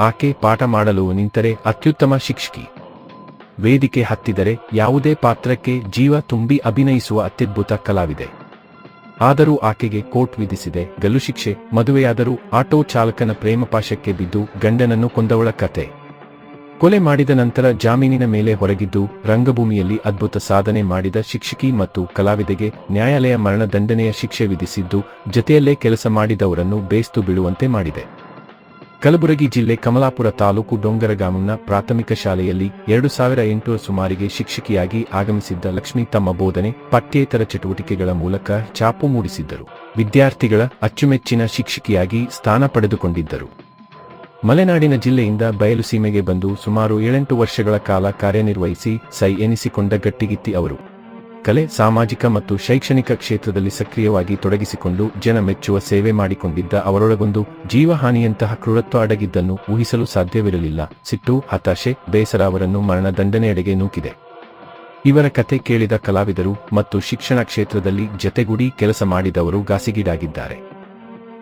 ಆಕೆ ಪಾಠ ಮಾಡಲು ನಿಂತರೆ ಅತ್ಯುತ್ತಮ ಶಿಕ್ಷಕಿ. ವೇದಿಕೆ ಹತ್ತಿದರೆ ಯಾವುದೇ ಪಾತ್ರಕ್ಕೆ ಜೀವ ತುಂಬಿ ಅಭಿನಯಿಸುವ ಅತ್ಯದ್ಭುತ ಕಲಾವಿದೆ. ಆದರೂ ಆಕೆಗೆ ಕೋರ್ಟ್ ವಿಧಿಸಿದೆ. ಗಲ್ಲು ಶಿಕ್ಷೆ, ಮದುವೆಯಾದರೂ ಆಟೋ ಚಾಲಕನ ಪ್ರೇಮಪಾಶಕ್ಕೆ ಬಿದ್ದು ಗಂಡನನ್ನು ಕೊಂದವಳ ಕತೆ. ಕೊಲೆ ಮಾಡಿದ ನಂತರ ಜಾಮೀನಿನ ಮೇಲೆ ಹೊರಗಿದ್ದು ರಂಗಭೂಮಿಯಲ್ಲಿ ಅದ್ಭುತ ಸಾಧನೆ ಮಾಡಿದ ಶಿಕ್ಷಕಿ ಮತ್ತು ಕಲಾವಿದೆಗೆ ನ್ಯಾಯಾಲಯ ಮರಣದಂಡನೆಯ ಶಿಕ್ಷೆ ವಿಧಿಸಿದ್ದು ಜತೆಯಲ್ಲೇ ಕೆಲಸ ಮಾಡಿದವರನ್ನು ಬೇಸ್ತು ಬೀಳುವಂತೆ ಮಾಡಿದೆ. ಕಲಬುರಗಿ ಜಿಲ್ಲೆ ಕಮಲಾಪುರ ತಾಲೂಕು ಡೊಂಗರಗಾಮಂನ ಪ್ರಾಥಮಿಕ ಶಾಲೆಯಲ್ಲಿ ಎರಡು ಸಾವಿರ ಎಂಟು ಸುಮಾರಿಗೆ ಶಿಕ್ಷಕಿಯಾಗಿ ಆಗಮಿಸಿದ್ದ ಲಕ್ಷ್ಮಿ ತಮ್ಮ ಬೋಧನೆ, ಪಠ್ಯೇತರ ಚಟುವಟಿಕೆಗಳ ಮೂಲಕ ಚಾಪು ಮೂಡಿಸಿದ್ದರು. ವಿದ್ಯಾರ್ಥಿಗಳ ಅಚ್ಚುಮೆಚ್ಚಿನ ಶಿಕ್ಷಕಿಯಾಗಿ ಸ್ಥಾನ ಪಡೆದುಕೊಂಡಿದ್ದರು. ಮಲೆನಾಡಿನ ಜಿಲ್ಲೆಯಿಂದ ಬಯಲುಸೀಮೆಗೆ ಬಂದು ಸುಮಾರು ಏಳೆಂಟು ವರ್ಷಗಳ ಕಾಲ ಕಾರ್ಯನಿರ್ವಹಿಸಿ ಸೈ ಎನಿಸಿಕೊಂಡ ಗಟ್ಟಿಗಿತ್ತಿ ಅವರು. ಕಲೆ, ಸಾಮಾಜಿಕ ಮತ್ತು ಶೈಕ್ಷಣಿಕ ಕ್ಷೇತ್ರದಲ್ಲಿ ಸಕ್ರಿಯವಾಗಿ ತೊಡಗಿಸಿಕೊಂಡು ಜನ ಮೆಚ್ಚುವ ಸೇವೆ ಮಾಡಿಕೊಂಡಿದ್ದ ಅವರೊಳಗೊಂದು ಜೀವಹಾನಿಯಂತಹ ಕ್ರೂರತ್ವ ಅಡಗಿದ್ದನ್ನು ಊಹಿಸಲು ಸಾಧ್ಯವಿರಲಿಲ್ಲ. ಸಿಟ್ಟು, ಹತಾಶೆ, ಬೇಸರ ಅವರನ್ನು ಮರಣದಂಡನೆಯೆಡೆಗೆ ನೂಕಿದೆ. ಇವರ ಕತೆ ಕೇಳಿದ ಕಲಾವಿದರು ಮತ್ತು ಶಿಕ್ಷಣ ಕ್ಷೇತ್ರದಲ್ಲಿ ಜತೆಗೂಡಿ ಕೆಲಸ ಮಾಡಿದವರು ಗಾಸಿಗೀಡಾಗಿದ್ದಾರೆ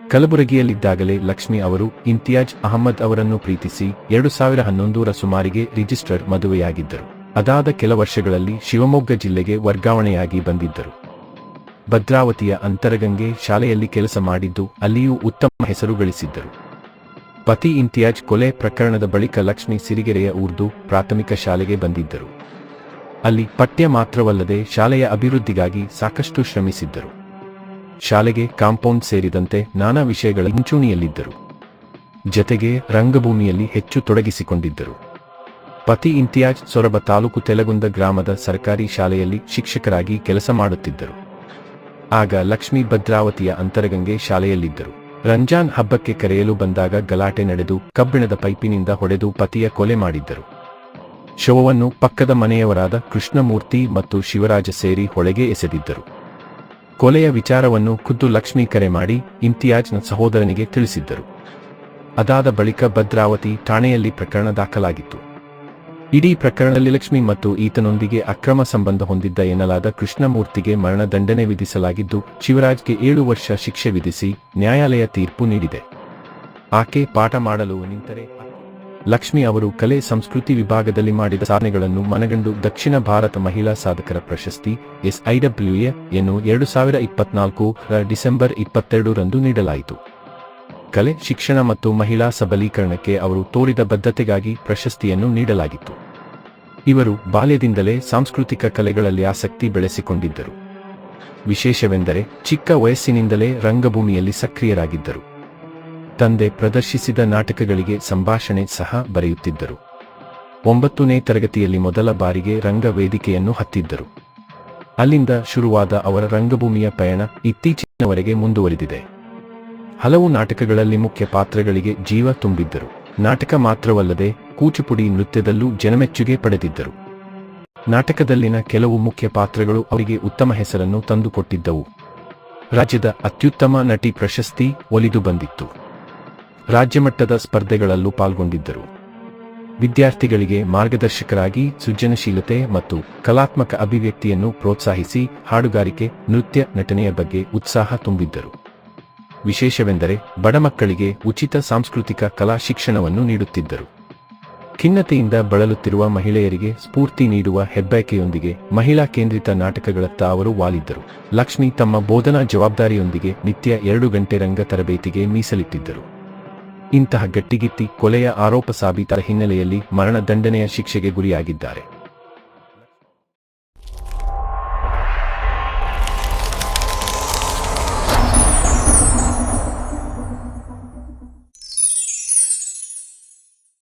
ಕಲಬುರಗಿಯಲ್ಲಿದ್ದಾಗಲೇ ಲಕ್ಷ್ಮಿ ಅವರು ಇಂತಿಯಾಜ್ ಅಹಮ್ಮದ್ ಅವರನ್ನು ಪ್ರೀತಿಸಿ ಎರಡು ಸಾವಿರ ಹನ್ನೊಂದರ ಸುಮಾರಿಗೆ ರಿಜಿಸ್ಟರ್ಡ್ ಮದುವೆಯಾಗಿದ್ದರು. ಅದಾದ ಕೆಲ ವರ್ಷಗಳಲ್ಲಿ ಶಿವಮೊಗ್ಗ ಜಿಲ್ಲೆಗೆ ವರ್ಗಾವಣೆಯಾಗಿ ಬಂದಿದ್ದರು. ಭದ್ರಾವತಿಯ ಅಂತರಗಂಗೆ ಶಾಲೆಯಲ್ಲಿ ಕೆಲಸ ಮಾಡಿದ್ದು ಅಲ್ಲಿಯೂ ಉತ್ತಮ ಹೆಸರು ಗಳಿಸಿದ್ದರು. ಪತಿ ಇಂತಿಯಾಜ್ ಕೊಲೆ ಪ್ರಕರಣದ ಬಳಿಕ ಲಕ್ಷ್ಮಿ ಸಿರಿಗೆರೆಯ ಉರ್ದು ಪ್ರಾಥಮಿಕ ಶಾಲೆಗೆ ಬಂದಿದ್ದರು. ಅಲ್ಲಿ ಪಠ್ಯ ಮಾತ್ರವಲ್ಲದೆ ಶಾಲೆಯ ಅಭಿವೃದ್ಧಿಗಾಗಿ ಸಾಕಷ್ಟು ಶ್ರಮಿಸಿದ್ದರು. ಶಾಲೆಗೆ ಕಾಂಪೌಂಡ್ ಸೇರಿದಂತೆ ನಾನಾ ವಿಷಯಗಳ ಮುಂಚೂಣಿಯಲ್ಲಿದ್ದರು ಜತೆಗೆ ರಂಗಭೂಮಿಯಲ್ಲಿ ಹೆಚ್ಚು ತೊಡಗಿಸಿಕೊಂಡಿದ್ದರು. ಪತಿ ಇಂತಿಯಾಜ್ ಸೊರಬ ತಾಲೂಕು ತೆಲಗುಂದ ಗ್ರಾಮದ ಸರ್ಕಾರಿ ಶಾಲೆಯಲ್ಲಿ ಶಿಕ್ಷಕರಾಗಿ ಕೆಲಸ ಮಾಡುತ್ತಿದ್ದರು. ಆಗ ಲಕ್ಷ್ಮೀ ಭದ್ರಾವತಿಯ ಅಂತರಗಂಗೆ ಶಾಲೆಯಲ್ಲಿದ್ದರು. ರಂಜಾನ್ ಹಬ್ಬಕ್ಕೆ ಕರೆಯಲು ಬಂದಾಗ ಗಲಾಟೆ ನಡೆದು ಕಬ್ಬಿಣದ ಪೈಪಿನಿಂದ ಹೊಡೆದು ಪತಿಯ ಕೊಲೆ ಮಾಡಿದ್ದರು. ಶವವನ್ನು ಪಕ್ಕದ ಮನೆಯವರಾದ ಕೃಷ್ಣಮೂರ್ತಿ ಮತ್ತು ಶಿವರಾಜ ಸೇರಿ ಹೊಳೆಗೆ ಎಸೆದಿದ್ದರು. ಕೊಲೆಯ ವಿಚಾರವನ್ನು ಖುದ್ದು ಲಕ್ಷ್ಮಿ ಕರೆ ಮಾಡಿ ಇಂತಿಯಾಜ್ನ ಸಹೋದರನಿಗೆ ತಿಳಿಸಿದ್ದರು. ಅದಾದ ಬಳಿಕ ಭದ್ರಾವತಿ ಠಾಣೆಯಲ್ಲಿ ಪ್ರಕರಣ ದಾಖಲಾಗಿತ್ತು. ಇಡೀ ಪ್ರಕರಣದಲ್ಲಿ ಲಕ್ಷ್ಮಿ ಮತ್ತು ಈತನೊಂದಿಗೆ ಅಕ್ರಮ ಸಂಬಂಧ ಹೊಂದಿದ್ದ ಎನ್ನಲಾದ ಕೃಷ್ಣಮೂರ್ತಿಗೆ ಮರಣದಂಡನೆ ವಿಧಿಸಲಾಗಿದ್ದು, ಶಿವರಾಜ್ಗೆ ಏಳು ವರ್ಷ ಶಿಕ್ಷೆ ವಿಧಿಸಿ ನ್ಯಾಯಾಲಯ ತೀರ್ಪು ನೀಡಿದೆ. ಆಕೆ ಪಾಠ ಮಾಡಲು ನಿಂತರೆ ಲಕ್ಷ್ಮಿ ಅವರು ಕಲೆ ಸಂಸ್ಕೃತಿ ವಿಭಾಗದಲ್ಲಿ ಮಾಡಿದ ಸಾಧನೆಗಳನ್ನು ಮನಗಂಡು ದಕ್ಷಿಣ ಭಾರತ ಮಹಿಳಾ ಸಾಧಕರ ಪ್ರಶಸ್ತಿ, ಎಸ್ಐಡಬ್ಲ್ಯೂಎ ಯನ್ನು ಎರಡು ಸಾವಿರ ಇಪ್ಪತ್ನಾಲ್ಕು ಡಿಸೆಂಬರ್ ಇಪ್ಪತ್ತೆರಡರಂದು ನೀಡಲಾಯಿತು. ಕಲೆ, ಶಿಕ್ಷಣ ಮತ್ತು ಮಹಿಳಾ ಸಬಲೀಕರಣಕ್ಕೆ ಅವರು ತೋರಿದ ಬದ್ಧತೆಗಾಗಿ ಪ್ರಶಸ್ತಿಯನ್ನು ನೀಡಲಾಗಿತ್ತು. ಇವರು ಬಾಲ್ಯದಿಂದಲೇ ಸಾಂಸ್ಕೃತಿಕ ಕಲೆಗಳಲ್ಲಿ ಆಸಕ್ತಿ ಬೆಳೆಸಿಕೊಂಡಿದ್ದರು. ವಿಶೇಷವೆಂದರೆ ಚಿಕ್ಕ ವಯಸ್ಸಿನಿಂದಲೇ ರಂಗಭೂಮಿಯಲ್ಲಿ ಸಕ್ರಿಯರಾಗಿದ್ದರು. ತಂದೆ ಪ್ರದರ್ಶಿಸಿದ ನಾಟಕಗಳಿಗೆ ಸಂಭಾಷಣೆ ಸಹ ಬರೆಯುತ್ತಿದ್ದರು. ಒಂಬತ್ತನೇ ತರಗತಿಯಲ್ಲಿ ಮೊದಲ ಬಾರಿಗೆ ರಂಗ ವೇದಿಕೆಯನ್ನು ಹತ್ತಿದ್ದರು. ಅಲ್ಲಿಂದ ಶುರುವಾದ ಅವರ ರಂಗಭೂಮಿಯ ಪಯಣ ಇತ್ತೀಚಿನವರೆಗೆ ಮುಂದುವರಿದಿದೆ. ಹಲವು ನಾಟಕಗಳಲ್ಲಿ ಮುಖ್ಯ ಪಾತ್ರಗಳಿಗೆ ಜೀವ ತುಂಬಿದ್ದರು. ನಾಟಕ ಮಾತ್ರವಲ್ಲದೆ ಕೂಚುಪುಡಿ ನೃತ್ಯದಲ್ಲೂ ಜನಮೆಚ್ಚುಗೆ ಪಡೆದಿದ್ದರು. ನಾಟಕದಲ್ಲಿನ ಕೆಲವು ಮುಖ್ಯ ಪಾತ್ರಗಳು ಅವರಿಗೆ ಉತ್ತಮ ಹೆಸರನ್ನು ತಂದುಕೊಟ್ಟಿದ್ದವು. ರಾಜ್ಯದ ಅತ್ಯುತ್ತಮ ನಟಿ ಪ್ರಶಸ್ತಿ ಒಲಿದು ಬಂದಿತ್ತು. ರಾಜ್ಯಮಟ್ಟದ ಸ್ಪರ್ಧೆಗಳಲ್ಲೂ ಪಾಲ್ಗೊಂಡಿದ್ದರು. ವಿದ್ಯಾರ್ಥಿಗಳಿಗೆ ಮಾರ್ಗದರ್ಶಕರಾಗಿ ಸೃಜನಶೀಲತೆ ಮತ್ತು ಕಲಾತ್ಮಕ ಅಭಿವ್ಯಕ್ತಿಯನ್ನು ಪ್ರೋತ್ಸಾಹಿಸಿ ಹಾಡುಗಾರಿಕೆ, ನೃತ್ಯ ನಟನೆಯ ಬಗ್ಗೆ ಉತ್ಸಾಹ ತುಂಬಿದ್ದರು. ವಿಶೇಷವೆಂದರೆ ಬಡ ಮಕ್ಕಳಿಗೆ ಉಚಿತ ಸಾಂಸ್ಕೃತಿಕ ಕಲಾ ಶಿಕ್ಷಣವನ್ನು ನೀಡುತ್ತಿದ್ದರು. ಖಿನ್ನತೆಯಿಂದ ಬಳಲುತ್ತಿರುವ ಮಹಿಳೆಯರಿಗೆ ಸ್ಫೂರ್ತಿ ನೀಡುವ ಹೆಬ್ಬಯಕೆಯೊಂದಿಗೆ ಮಹಿಳಾ ಕೇಂದ್ರಿತ ನಾಟಕಗಳತ್ತ ಅವರು ವಾಲಿದ್ದರು. ಲಕ್ಷ್ಮಿ ತಮ್ಮ ಬೋಧನಾ ಜವಾಬ್ದಾರಿಯೊಂದಿಗೆ ನಿತ್ಯ ಎರಡು ಗಂಟೆ ರಂಗ ತರಬೇತಿಗೆ ಮೀಸಲಿಟ್ಟಿದ್ದರು. ಇಂತಹ ಗಟ್ಟಿಗಿತ್ತಿ ಕೊಲೆಯ ಆರೋಪ ಸಾಬೀತರ ಹಿನ್ನೆಲೆಯಲ್ಲಿ ಮರಣದಂಡನೆಯ ಶಿಕ್ಷೆಗೆ ಗುರಿಯಾಗಿದ್ದಾರೆ.